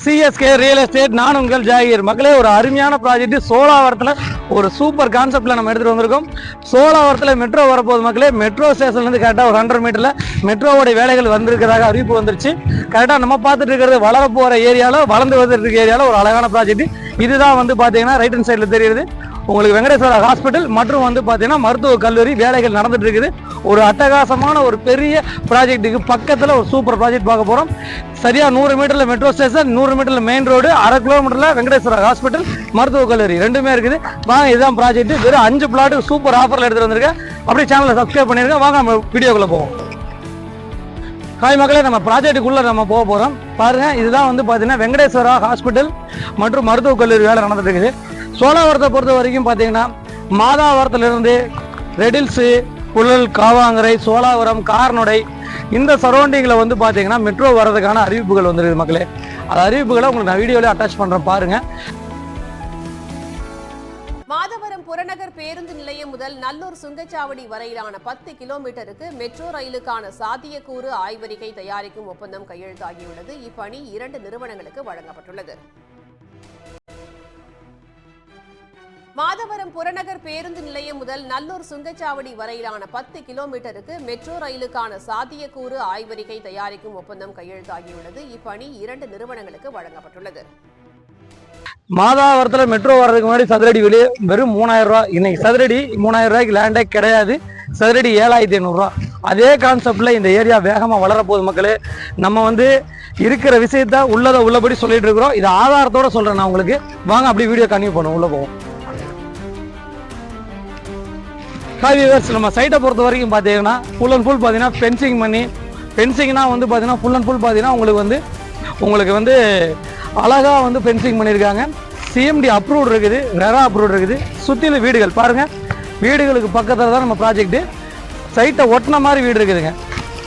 CSK real estate நான் உங்கள் ஜாகிர். மக்களே ஒரு அருமையான ப்ராஜெக்ட் சோலாவரத்தில் ஒரு சூப்பர் கான்செப்டில் நம்ம எடுத்துகிட்டு வந்திருக்கோம். சோலாவரத்தில் மெட்ரோ வரப்போகுது மக்களே. மெட்ரோ ஸ்டேஷன்லேருந்து கரெக்டாக ஒரு ஹண்ட்ரட் மீட்டரில் மெட்ரோவோடைய வேலைகள் வந்திருக்கிறதாக அறிவிப்பு வந்துருச்சு. கரெக்டாக நம்ம பார்த்துட்டு இருக்கிறது வளரப்போகிற ஏரியாவில் வளர்ந்து வந்துட்டு இருக்க ஏரியாவில் ஒரு அழகான ப்ராஜெக்ட் இதுதான் வந்து பார்த்தீங்கன்னா ரைட் ஹேண்ட் சைடில் தெரியுது. உங்களுக்கு வெங்கடேஸ்வரா ஹாஸ்பிட்டல் மற்றும் வந்து பார்த்தீங்கன்னா மருத்துவ கல்லூரி வேலைகள் நடந்துட்டு இருக்குது. ஒரு அட்டகாசமான ஒரு பெரிய ப்ராஜெக்ட்டுக்கு பக்கத்தில் ஒரு சூப்பர் ப்ராஜெக்ட் பார்க்க போகிறோம் சரியாக நூறு மீட்டரில் மெட்ரோ ஸ்டேஷன் நூறு மீட்டரில் மெயின் ரோடு அரை கிலோமீட்டரில் வெங்கடேஸ்வரா ஹாஸ்பிட்டல் மருத்துவ கல்லூரி ரெண்டுமே இருக்குது. வாங்க இதுதான் ப்ராஜெக்ட் வெறும் அஞ்சு பிளாட்டு சூப்பர் ஆஃபரில் எடுத்துகிட்டு வந்திருக்கேன். அப்படியே சேனலை சப்ஸ்கிரைப் பண்ணியிருக்கேன் வாங்க நம்ம வீடியோக்குள்ளே போவோம். ஹாய் மக்களே நம்ம ப்ராஜெக்ட்டுக்குள்ளே நம்ம போக போகிறோம் பாருங்க இதுதான் வந்து பார்த்தீங்கன்னா வெங்கடேஸ்வரா ஹாஸ்பிட்டல் மற்றும் மருத்துவக் கல்லூரி வேலை நடந்துட்டுருக்குது. சோழாவரத்தை பொறுத்த வரைக்கும் பார்த்தீங்கன்னா மாதாவரத்துலேருந்து ரெடில்ஸு புழல் காவாங்கரை சோழாவரம் கார்நொடை இந்த சரௌண்டிங்கில் வந்து பார்த்தீங்கன்னா மெட்ரோ வர்றதுக்கான அறிவிப்புகள் வந்துருக்குது மக்களே. அந்த அறிவிப்புகளை உங்களுக்கு நான் வீடியோவில் அட்டாச் பண்ணுறேன் பாருங்கள் மாதவரம் புறநகர் பேருந்து நிலையம் முதல் நல்லூர் சுங்கச்சாவடி வரையிலான பத்து கிலோமீட்டருக்கு மெட்ரோ ரயிலுக்கான சாத்தியக்கூறு ஆய்வறிக்கை தயாரிக்கும் ஒப்பந்தம் கையெழுத்தாகியுள்ளது. இப்பணி இரண்டு நிறுவனங்களுக்கு வழங்கப்பட்டுள்ளது. மாதவரம் புறநகர் பேருந்து நிலையம் முதல் நல்லூர் சுங்கச்சாவடி வரையிலான பத்து கிலோமீட்டருக்கு மெட்ரோ ரயிலுக்கான சாத்தியக்கூறு ஆய்வறிக்கை தயாரிக்கும் ஒப்பந்தம் கையெழுத்தாகியுள்ளது. இப்பணி இரண்டு நிறுவனங்களுக்கு வழங்கப்பட்டுள்ளது. மாதாவரத்தில் மெட்ரோ வர்றதுக்கு முன்னாடி சதுரடி வெளியே வெறும் மூணாயிரம் ரூபா இன்னைக்கு சதுரடி மூணாயிரம் ரூபாய்க்கு லேண்டே கிடையாது. சதுரடி ஏழாயிரத்தி ஐநூறுரூவா அதே கான்செப்டில் இந்த ஏரியா வேகமாக வளரப்போகுது மக்களே. நம்ம வந்து இருக்கிற விஷயத்த உள்ளதை உள்ளபடி சொல்லிட்டு இருக்கிறோம். இது ஆதாரத்தோட சொல்கிறேன் நான் உங்களுக்கு. வாங்க அப்படி வீடியோ கன்டினியூ பண்ணுவோம். உள்ளே போவோம். ஹாய் வியூவர்ஸ் நம்ம சைட்டை பொறுத்த வரைக்கும் பார்த்தீங்கன்னா ஃபுல் அண்ட் ஃபுல் பார்த்தீங்கன்னா ஃபென்சிங் பண்ணி ஃபென்சிங்னா வந்து பார்த்தீங்கன்னா ஃபுல் அண்ட் ஃபுல் பார்த்தீங்கன்னா உங்களுக்கு வந்து உங்களுக்கு வந்து அழகாக வந்து ஃபென்சிங் பண்ணியிருக்காங்க சிஎம்டி அப்ரூவ்ட் இருக்குது ரெரா அப்ரூவ்ட் இருக்குது. சுற்றிலும் வீடுகள் பாருங்கள் வீடுகளுக்கு பக்கத்தில் தான் நம்ம ப்ராஜெக்ட்டு சைட்டை ஒட்டின மாதிரி வீடு இருக்குதுங்க.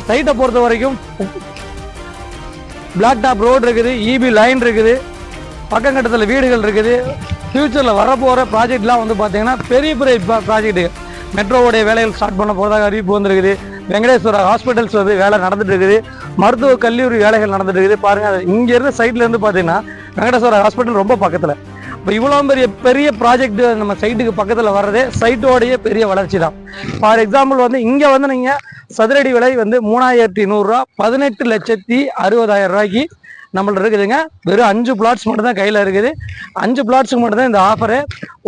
சைட்டை பொறுத்த வரைக்கும் பிளாக் டாப் ரோடு இருக்குது இபி லைன் இருக்குது. பக்கங்கட்டத்தில் வீடுகள் இருக்குது. ஃப்யூச்சரில் வரப்போகிற ப்ராஜெக்ட்லாம் வந்து பார்த்திங்கன்னா பெரிய பெரிய ப்ராஜெக்ட்டு மெட்ரோவுடைய வேலைகள் ஸ்டார்ட் பண்ண போகிறதாக அறிவிப்பு வந்திருக்குது. வெங்கடேஸ்வரா ஹாஸ்பிட்டல்ஸ் வந்து வேலை நடந்துட்டு இருக்குது. மருத்துவ கல்லூரி வேலைகள் நடந்துட்டு இருக்குது. பாருங்கள் இங்கேருந்து சைட்லேருந்து பார்த்தீங்கன்னா வெங்கடேஸ்வரா ஹாஸ்பிட்டல் ரொம்ப பக்கத்தில். இப்போ இவ்வளோ பெரிய பெரிய ப்ராஜெக்ட் நம்ம சைட்டுக்கு பக்கத்தில் வர்றதே சைட்டோடைய பெரிய வளர்ச்சி தான். ஃபார் எக்ஸாம்பிள் வந்து இங்கே வந்து நீங்கள் சதுரடி விலை வந்து மூணாயிரத்தி நூறுரூவா பதினெட்டு லட்சத்தி அறுபதாயிரம் ரூபாய்க்கு நம்மள்ட்ட இருக்குதுங்க. வெறும் அஞ்சு பிளாட்ஸ் மட்டும் தான் கையில் இருக்குது. அஞ்சு பிளாட்ஸுக்கு மட்டும் தான் இந்த ஆஃபரு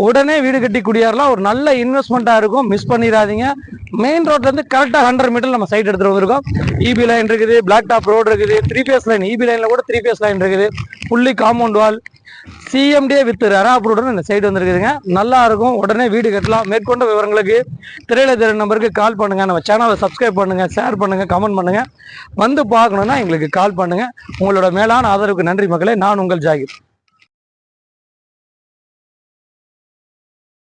உடனே வீடு கட்டி குடியாரலாம். ஒரு நல்ல இன்வெஸ்ட்மெண்ட்டாக இருக்கும். மிஸ் பண்ணிடாதீங்க. மெயின் ரோட்லேருந்து கரெக்டாக ஹண்ட்ரட் மீட்டர் நம்ம சைட் எடுத்துகிட்டு வந்திருக்கோம். இபி லைன் இருக்குது பிளாக் டாப் ரோடு இருக்குது த்ரீ பேஸ் லைன் இபி லைனில் கூட த்ரீ பேஸ் லைன் இருக்குது. புள்ளி காம்பவுண்ட் வால் சிஎம்டியே வித் ரெரா இந்த சைடு வந்துருக்குதுங்க. நல்லா இருக்கும். உடனே வீடு கட்டலாம். மேற்கொண்ட விவரங்களுக்கு திரையில திரை நம்பருக்கு கால் பண்ணுங்க. நம்ம சேனலை சப்ஸ்கிரைப் பண்ணுங்க ஷேர் பண்ணுங்க கமெண்ட் பண்ணுங்க. வந்து பார்க்கணுன்னா எங்களுக்கு கால் பண்ணுங்க. உங்களோட மேலான ஆதரவுக்கு நன்றி மக்களே. நான் உங்கள் ஜாகிர்.